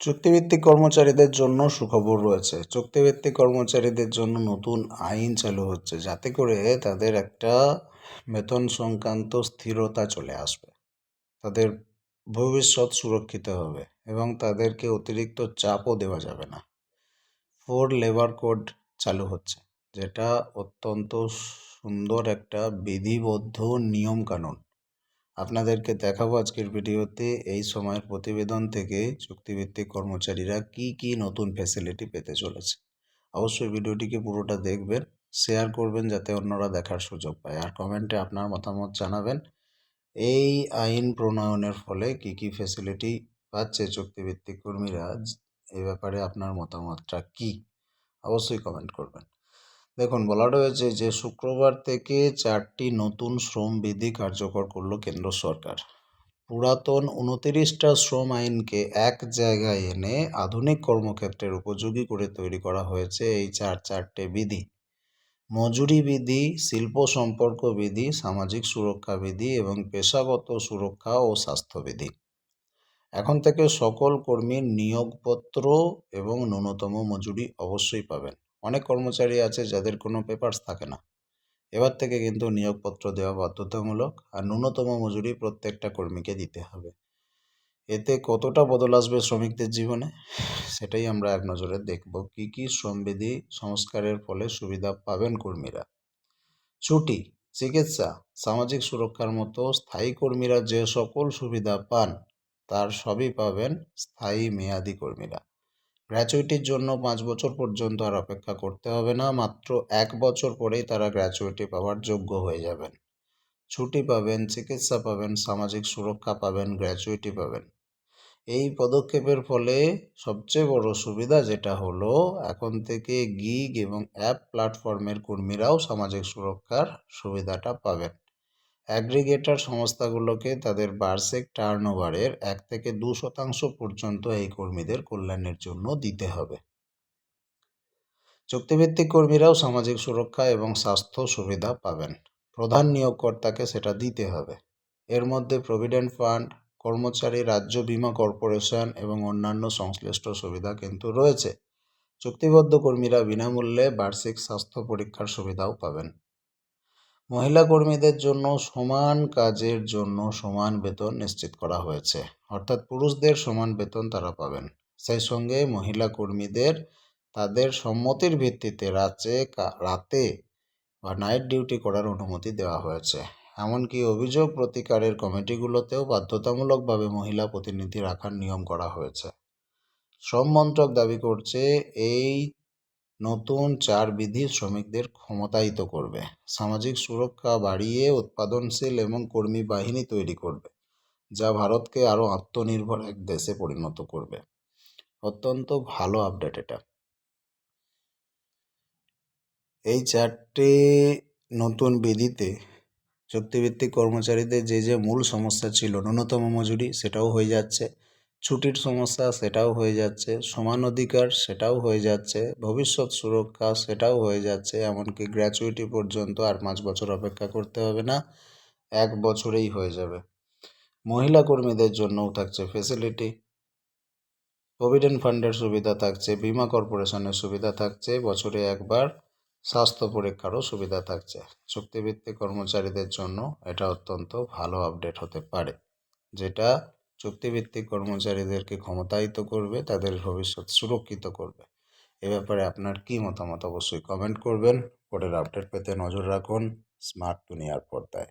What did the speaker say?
চুক্তিভিত্তিক কর্মচারীদের জন্য সুখবর রয়েছে। চুক্তিভিত্তিক কর্মচারীদের জন্য নতুন আইন চালু হচ্ছে, যাতে করে তাদের একটা বেতন সংক্রান্ত স্থিরতা চলে আসবে। তাদের ভবিষ্যৎ সুরক্ষিত হবে এবং তাদেরকে অতিরিক্ত চাপও দেওয়া যাবে না। ফোর লেবার কোড চালু হচ্ছে, যেটা অত্যন্ত সুন্দর একটা বিধিবদ্ধ নিয়মকানুন। আপনাদেরকে দেখাবো আজকের ভিডিওতে এই সময়ের প্রতিবেদন থেকে চুক্তিভিত্তিক কর্মচারীরা কি কি নতুন ফ্যাসিলিটি পেতে চলেছে। অবশ্যই ভিডিওটিকে পুরোটা দেখবেন শেয়ার করবেন যাতে অন্যরা দেখার সুযোগ পায়। আর কমেন্টে আপনার মতামত জানাবেন। এই আইন প্রণয়নের ফলে কি কি ফ্যাসিলিটি পাচ্ছে চুক্তিভিত্তিক কর্মীরা? এই ব্যাপারে আপনার মতামতটা কি? অবশ্যই কমেন্ট করবেন। দেখুন, বলা রয়েছে যে শুক্রবার থেকে চারটি নতুন শ্রম বিধি কার্যকর করল কেন্দ্র সরকার। পুরাতন উনতিরিশটা শ্রম আইনকে এক জায়গায় এনে আধুনিক কর্মক্ষেত্রের উপযোগী করে তৈরি করা হয়েছে এই চার চারটে বিধি। মজুরি বিধি, শিল্প সম্পর্ক বিধি, সামাজিক সুরক্ষা বিধি এবং পেশাগত সুরক্ষা ও স্বাস্থ্যবিধি এখন থেকে সকল কর্মীর নিয়োগপত্র এবং ন্যূনতম মজুরি অবশ্যই পাবেন। অনেক কর্মচারী আছে যাদের কোনো পেপারস থাকে না। এবার থেকে কিন্তু নিয়োগপত্র দেওয়া বাধ্যতামূলক আর ন্যূনতম মজুরি প্রত্যেকটা কর্মীকে দিতে হবে। এতে কতটা বদল আসবে শ্রমিকদের জীবনে, সেটাই আমরা এক নজরে দেখব। কি কি শ্রমবিধি সংস্কারের ফলে সুবিধা পাবেন কর্মীরা? ছুটি, চিকিৎসা, সামাজিক সুরক্ষার মতো স্থায়ী কর্মীরা যে সকল সুবিধা পান, তার সবই পাবেন স্থায়ী মেয়াদি কর্মীরা। গ্র্যাচুইটির জন্য পাঁচ বছর পর্যন্ত আর অপেক্ষা করতে হবে না। মাত্র এক বছর পরেই তারা গ্র্যাচুইটি পাওয়ার যোগ্য হয়ে যাবেন। ছুটি পাবেন, চিকিৎসা পাবেন, সামাজিক সুরক্ষা পাবেন গ্র্যাচুইটি পাবেন। এই পদক্ষেপের ফলে সবচেয়ে বড় সুবিধা যেটা হলো, এখন থেকে গিগ এবং অ্যাপ প্ল্যাটফর্মের কর্মীরাও সামাজিক সুরক্ষার সুবিধাটা পাবেন। অ্যাগ্রিগেটর সংস্থাগুলোকে তাদের বার্ষিক টার্নওভারের এক থেকে দু শতাংশ পর্যন্ত এই কর্মীদের কল্যাণের জন্য দিতে হবে। চুক্তিভিত্তিক কর্মীরাও সামাজিক সুরক্ষা এবং স্বাস্থ্য সুবিধা পাবেন। প্রধান নিয়োগকর্তাকে সেটা দিতে হবে। এর মধ্যে প্রভিডেন্ট ফান্ড, কর্মচারী রাজ্য বিমা কর্পোরেশন এবং অন্যান্য সংশ্লিষ্ট সুবিধা কিন্তু রয়েছে। চুক্তিবদ্ধ কর্মীরা বিনামূল্যে বার্ষিক স্বাস্থ্য পরীক্ষার সুবিধাও পাবেন। মহিলা কর্মীদের জন্য সমান কাজের জন্য সমান বেতন নিশ্চিত করা হয়েছে। অর্থাৎ পুরুষদের সমান বেতন তারা পাবেন। সেই সঙ্গে মহিলা কর্মীদের তাদের সম্মতির ভিত্তিতে রাতে রাতে বা নাইট ডিউটি করার অনুমতি দেওয়া হয়েছে। এমনকি অভিযোগ প্রতিকারের কমিটিগুলোতেও বাধ্যতামূলকভাবে মহিলা প্রতিনিধি রাখার নিয়ম করা হয়েছে। শ্রম মন্ত্রক দাবি করছে, এই নতুন চার বিধি শ্রমিকদের ক্ষমতায়িত করবে। সামাজিক সুরক্ষা বাড়িয়ে উৎপাদনশীল এবং কর্মী বাহিনী তৈরি করবে, যা ভারতকে আরও আত্মনির্ভর এক দেশে পরিণত করবে। অত্যন্ত ভালো আপডেট এটা। এই চারটি নতুন বিধিতে চুক্তিভিত্তিক কর্মচারীদের যে যে মূল সমস্যা ছিল, ন্যূনতম মজুরি সেটাও হয়ে যাচ্ছে। ছুটির সমস্যা সেটাও হয়ে যাচ্ছে, সমান অধিকার সেটাও হয়ে যাচ্ছে, ভবিষ্যৎ সুরক্ষা সেটাও হয়ে যাচ্ছে, এমনকি গ্র্যাচুইটি পর্যন্ত আর পাঁচ বছর অপেক্ষা করতে হবে না, এক বছরেই হয়ে যাবে। মহিলা কর্মীদের জন্যও থাকছে ফেসিলিটি প্রভিডেন্ট ফান্ডের সুবিধা থাকছে, বিমা কর্পোরেশনের সুবিধা থাকছে, বছরে একবার স্বাস্থ্য পরীক্ষারও সুবিধা থাকছে। চুক্তিভিত্তিক কর্মচারীদের জন্য এটা অত্যন্ত ভালো আপডেট হতে পারে, যেটা চুক্তিভিত্তিক কর্মচারীদেরকে ক্ষমতায়িত করবে, তাদের ভবিষ্যৎ সুরক্ষিত করবে। এ ব্যাপারে আপনার কী মতামত? অবশ্যই কমেন্ট করবেন। কোডের আপডেট পেতে নজর রাখুন। স্মার্ট দুনিয়ার পর্দায়।